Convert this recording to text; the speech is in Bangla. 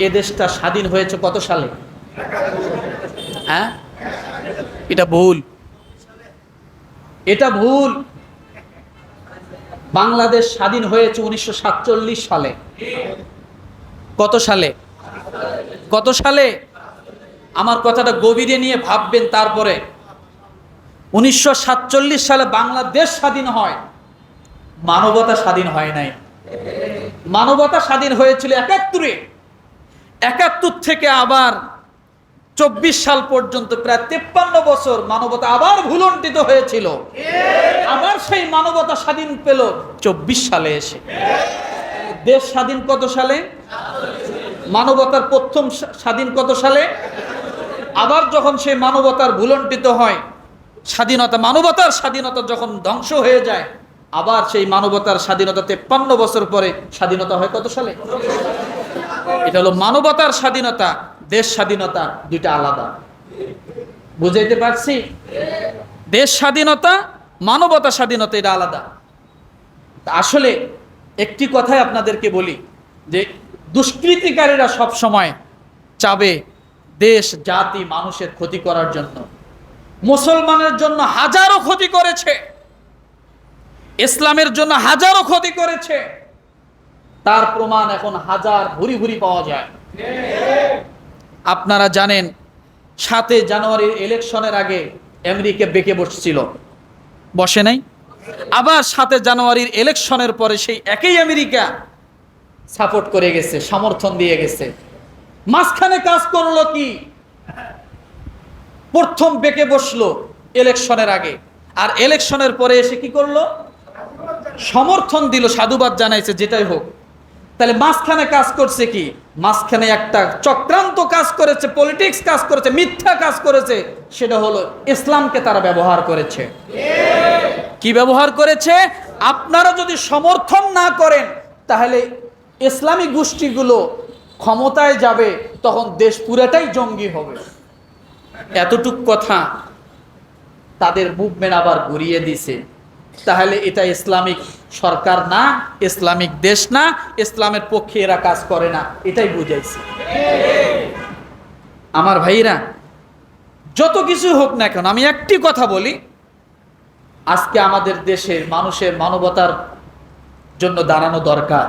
এ দেশটা স্বাধীন হয়েছে কত সালে? হ্যাঁ? এটা ভুল। এটা ভুল। বাংলাদেশ স্বাধীন হয়েছে উনিশশো সাতচল্লিশ সালে। কত সালে? কত সালে? আমার কথাটা গভীরে নিয়ে ভাববেন তারপরে। উনিশশো সাতচল্লিশ সালে বাংলাদেশ স্বাধীন হয়। মানবতা স্বাধীন হয় নাই। মানবতা স্বাধীন হয়েছিল একাত্তরে। একাত্তর থেকে আবার চব্বিশ সাল পর্যন্ত প্রায় তেপ্পান্ন বছর মানবতা আবার ভুলন্টিত হয়েছিল। আবার সেই মানবতা স্বাধীন পেল চব্বিশ সালে এসে। দেশ স্বাধীন কত সালে? মানবতার প্রথম স্বাধীন কত সালে? আবার যখন সেই মানবতার ভুলন্টিত হয়, স্বাধীনতা, মানবতার স্বাধীনতা যখন ধ্বংস হয়ে যায়, আবার সেই মানবতার স্বাধীনতা তেপ্পান্ন বছর পরে স্বাধীনতা হয় কত সালে? এটা হলো মানবতার স্বাধীনতা, দেশ স্বাধীনতা দুইটা আলাদা। বুঝাইতে পারছি? দেশ স্বাধীনতা, মানবতা স্বাধীনতা, এটা আলাদা। আসলে একটি কথাই আপনাদেরকে বলি, যে দুষ্কৃতিকারীরা সব সময় চাবে দেশ, জাতি, মানুষের ক্ষতি করার জন্য। মুসলমানের জন্য হাজারো ক্ষতি করেছে। ইসলামের জন্য হাজারো ক্ষতি করেছে। তার প্রমাণ এখন হাজার ভুরি ভুরি পাওয়া যায়। আপনারা জানেন সাতে জানুয়ারির ইলেকশনের আগে আমেরিকা বেঁকে বসছিল। বসে নাই? আবার সাতে জানুয়ারির ইলেকশনের পরে সেই একই আমেরিকা সাপোর্ট করে গেছে, সমর্থন দিয়ে গেছে। মাঝখানে কাজ করল কি? প্রথম বেঁকে বসল ইলেকশনের আগে। আর ইলেকশনের পরে এসে কি করল? সমর্থন দিল, সাধুবাদ জানাইছে, যেটাই হোক। তাহলে মাঝখানে কাজ করছে কি? মাঝখানে একটা চক্রান্ত কাজ করেছে পলিটিক্স কাজ করেছে, মিথ্যা কাজ করেছে, সেটা হলো ইসলামকে তারা ব্যবহার করেছে। কি ব্যবহার করেছে? আপনারা যদি সমর্থন না করেন, তাহলে ইসলামী গোষ্ঠীগুলো ক্ষমতায় যাবে, তখন দেশ পুরাটাই জঙ্গি হবে। এতটুক কথা তাদের মুভমেন্ট আবার ঘুরিয়ে দিছে। তাহলে এটা ইসলামিক সরকার না, ইসলামিক দেশ না, ইসলামের পক্ষে এরা কাজ করে না, এটাই বুঝাইছে। আমার ভাইরা, যত কিছু হোক না কেন, আমি একটি কথা বলি, আজকে আমাদের দেশের মানুষের মানবতার জন্য দাঁড়ানো দরকার।